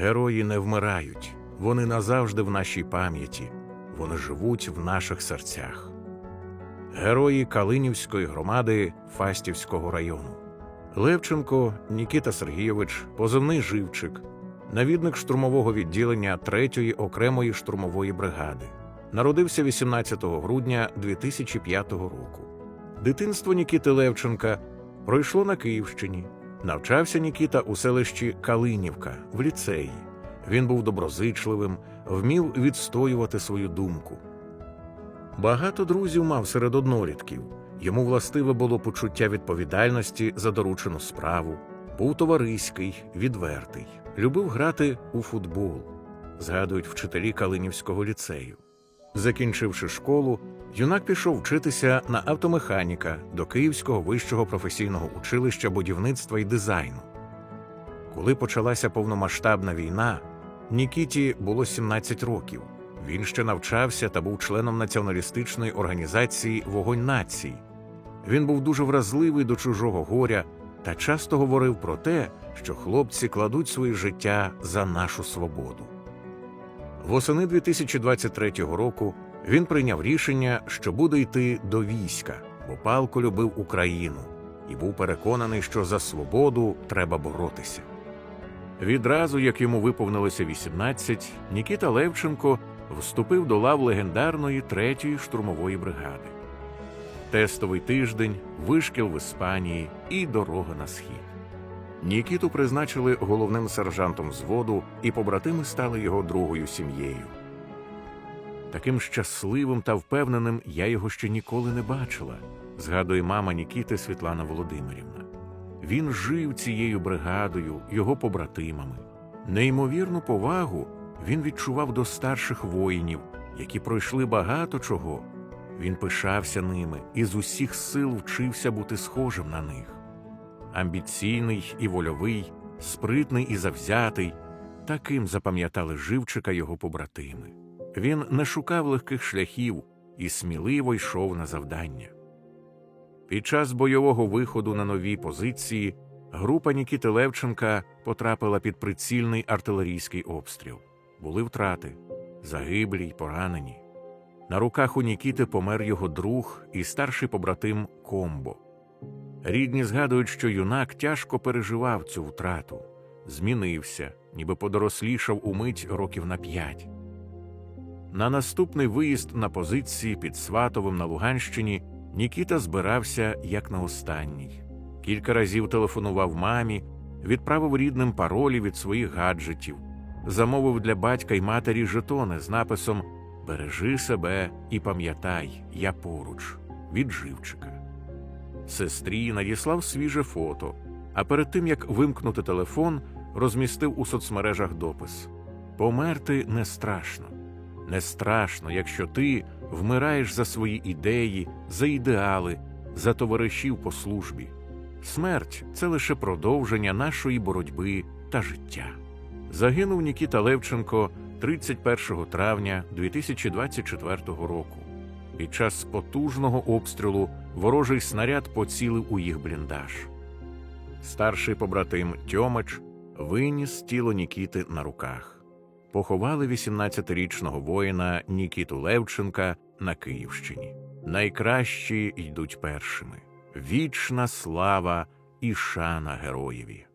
Герої не вмирають, вони назавжди в нашій пам'яті, вони живуть в наших серцях. Герої Калинівської громади Фастівського району. Левченко Нікіта Сергійович, позивний живчик, навідник штурмового відділення 3-ї окремої штурмової бригади. Народився 18 грудня 2005 року. Дитинство Нікіти Левченка пройшло на Київщині. Навчався Нікіта у селищі Калинівка в ліцеї. Він був доброзичливим, вмів відстоювати свою думку. Багато друзів мав серед однолітків. Йому властиве було почуття відповідальності за доручену справу, був товариський, відвертий, любив грати у футбол, згадують вчителі Калинівського ліцею. Закінчивши школу, юнак пішов вчитися на автомеханіка до Київського вищого професійного училища будівництва і дизайну. Коли почалася повномасштабна війна, Нікіті було 17 років. Він ще навчався та був членом націоналістичної організації Вогонь націй. Він був дуже вразливий до чужого горя та часто говорив про те, що хлопці кладуть своє життя за нашу свободу. Восени 2023 року він прийняв рішення, що буде йти до війська, бо палко любив Україну і був переконаний, що за свободу треба боротися. Відразу, як йому виповнилося 18, Нікіта Левченко вступив до лав легендарної 3-ї штурмової бригади. Тестовий тиждень, вишкіл в Іспанії і дорога на схід. Нікіту призначили головним сержантом взводу, і побратими стали його другою сім'єю. Таким щасливим та впевненим я його ще ніколи не бачила, згадує мама Нікіти Світлана Володимирівна. Він жив цією бригадою, його побратимами. Неймовірну повагу він відчував до старших воїнів, які пройшли багато чого. Він пишався ними і з усіх сил вчився бути схожим на них. Амбіційний і вольовий, спритний і завзятий, таким запам'ятали живчика його побратими. Він не шукав легких шляхів і сміливо йшов на завдання. Під час бойового виходу на нові позиції група Нікіти Левченка потрапила під прицільний артилерійський обстріл. Були втрати, загиблі й поранені. На руках у Нікіти помер його друг і старший побратим Комбо. Рідні згадують, що юнак тяжко переживав цю втрату, змінився, ніби подорослішав умить років на п'ять. На наступний виїзд на позиції під Сватовим на Луганщині Нікіта збирався як на останній. Кілька разів телефонував мамі, відправив рідним паролі від своїх гаджетів, замовив для батька й матері жетони з написом Бережи себе і пам'ятай, я поруч від живчика. Сестрі надіслав свіже фото, а перед тим як вимкнути телефон, розмістив у соцмережах допис: Померти не страшно. Не страшно, якщо ти вмираєш за свої ідеї, за ідеали, за товаришів по службі. Смерть це лише продовження нашої боротьби та життя. Загинув Нікіта Левченко 31 травня 2024 року. Під час потужного обстрілу ворожий снаряд поцілив у їх бліндаж. Старший побратим Тьомич виніс тіло Нікіти на руках. Поховали 18-річного воїна Нікіту Левченка на Київщині. Найкращі йдуть першими. Вічна слава і шана героєві.